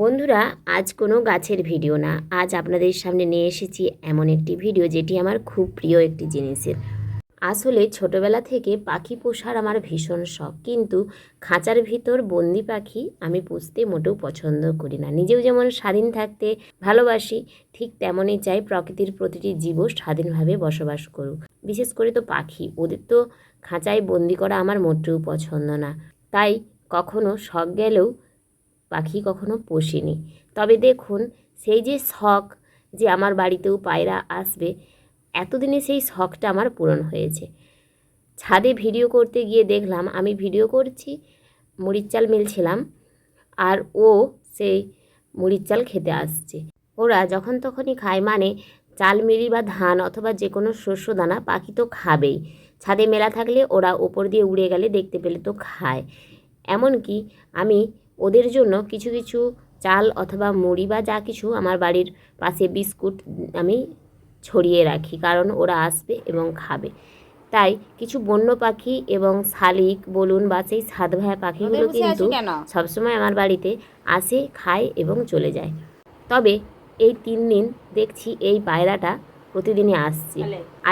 বন্ধুরা, আজ কোনো গাছের ভিডিও না। আজ আপনাদের সামনে নিয়ে এসেছি এমন একটি ভিডিও যেটি আমার খুব প্রিয় একটি জিনিসের। আসলে ছোটবেলা থেকে পাখি পোষার আমার ভীষণ শখ, কিন্তু খাঁচার ভিতর বন্দি পাখি আমি পুষতে মোটেও পছন্দ করি না। নিজেও যেমন স্বাধীন থাকতে ভালোবাসি, ঠিক তেমনই চাই প্রকৃতির প্রতিটি জীবও স্বাধীনভাবে বসবাস করুক। বিশেষ করে তো পাখি, ওদের তো খাঁচায় বন্দি করা আমার মোটেও পছন্দ না। তাই কখনো শখ গেলেও পাখি কখনো পোষিনি। তবে দেখুন, সেই যে শখ যে আমার বাড়িতেও পায়রা আসবে, এতদিনে সেই শখটা আমার পূরণ হয়েছে। ছাদে ভিডিও করতে গিয়ে দেখলাম, আমি ভিডিও করছি মুড়ির চাল মিলছিলাম, আর ও সেই মুড়ির চাল খেতে আসছে। ওরা যখন তখনই খায় মানে চাল মিড়ি বা ধান অথবা যে কোনো শস্য দানা পাখি তো খাবেই। ছাদে মেলা থাকলে ওরা ওপর দিয়ে উড়ে গেলে দেখতে পেলে তো খায়। এমনকি আমি ওদের জন্য কিছু কিছু চাল অথবা মুড়ি বা যা কিছু আমার বাড়ির পাশে বিস্কুট আমি ছড়িয়ে রাখি কারণ ওরা আসবে এবং খাবে। তাই কিছু বন্য পাখি এবং শালিক বলুন বা সেই সাত ভাইয়া পাখিগুলো কিন্তু সবসময় আমার বাড়িতে আসে খায় এবং চলে যায়। তবে এই তিন দিন দেখছি এই পায়রাটা প্রতিদিনই আসছে।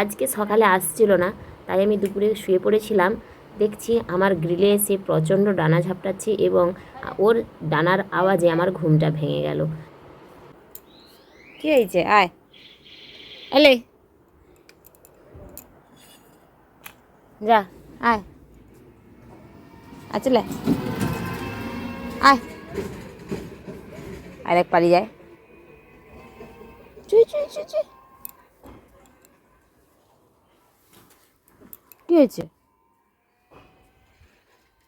আজকে সকালে আসছিল না তাই আমি দুপুরে শুয়ে পড়েছিলাম। দেখছি আমার গ্রিলে এসে প্রচণ্ড ডানা ঝাপটাচ্ছে এবং ওর ডানার আওয়াজে আমার ঘুমটা ভেঙে গেল। কি হয়েছে? আয়। এলে। যা, আয়। আচলে আয়। আর এক পারি যায়। কি হয়েছে?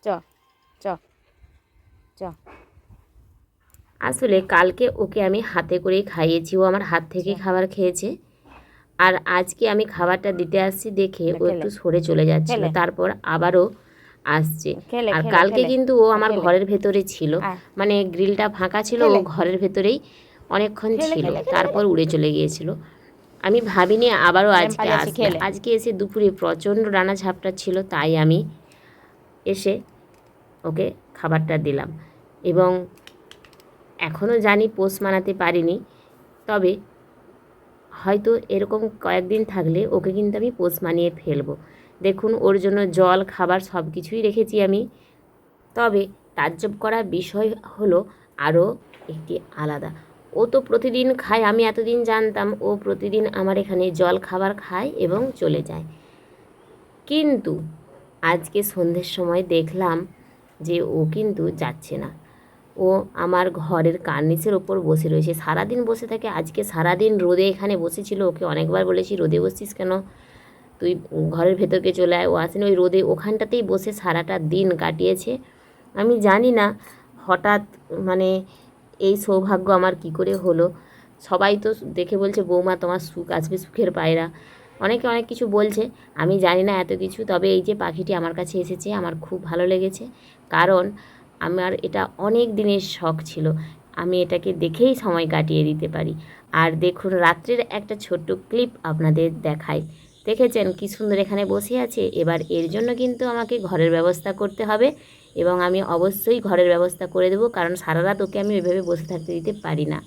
চ চ আসলে কালকে ওকে আমি হাতে করেই খাইয়েছি ও আমার হাত থেকে খাবার খেয়েছে। আর আজকে আমি খাবারটা দিতে আসছি দেখে ও একটু সরে চলে যাচ্ছিল তারপর আবারও আসছে। আর কালকে কিন্তু ও আমার ঘরের ভেতরে ছিল। মানে গ্রিলটা ফাঁকা ছিল ও ঘরের ভেতরেই অনেকক্ষণ ছিল। তারপর উড়ে চলে গিয়েছিল। আমি ভাবিনি আবারও আজকে আসবে। আজকে এসে দুপুরে প্রচণ্ড রানা ঝাপটা ছিল তাই আমি এসে ওকে খাবারটা দিলাম। এবং এখনও জানি পোষ মানাতে পারিনি, তবে হয়তো এরকম কয়েকদিন থাকলে ওকে কিন্তু আমি পোষ মানিয়ে ফেলব। দেখুন, ওর জন্য জল, খাবার সব কিছুই রেখেছি আমি। তবে তাজ্জব করা বিষয় হলো আরও একটি আলাদা। ও তো প্রতিদিন খায়, আমি এতদিন জানতাম ও প্রতিদিন আমার এখানে জল, খাবার খায় এবং চলে যায়। কিন্তু আজকে সন্ধ্যের সময় দেখলাম যে ও কিন্তু যাচ্ছে না। ও আমার ঘরের কার্নিসের ওপর বসে রয়েছে। সারাদিন বসে থাকে। আজকে সারাদিন রোদে এখানে বসেছিল। ওকে অনেকবার বলেছি, রোদে বসছিস কেন? তুই ঘরের ভেতরকে চলে আয়। ও আসেনি। ওই রোদে ওখানটাতেই বসে সারাটা দিন কাটিয়েছে। আমি জানি না, হঠাৎ মানে এই সৌভাগ্য আমার কি করে হলো? সবাই তো দেখে বলছে, বৌমা, তোমার সুখ আসবে সুখের পায়রা। অনেকে অনেক কিছু বলছে, আমি জানি না এত কিছু, তবে এই যে পাখিটি আমার কাছে এসেছে, আমার খুব ভালো লেগেছে। কারণ আমার এটা অনেক দিনের শখ ছিল, আমি এটাকে দেখেই সময় কাটিয়ে দিতে পারি। আর দেখুন, রাত্রের একটা ছোট্ট ক্লিপ আপনাদের দেখাই। দেখেছেন কি সুন্দর এখানে বসে আছে? এবার এর জন্য কিন্তু আমাকে ঘরের ব্যবস্থা করতে হবে এবং আমি অবশ্যই ঘরের ব্যবস্থা করে দেবো, কারণ সারা রাত ওকে আমি ওইভাবে বসে থাকতে দিতে পারি না।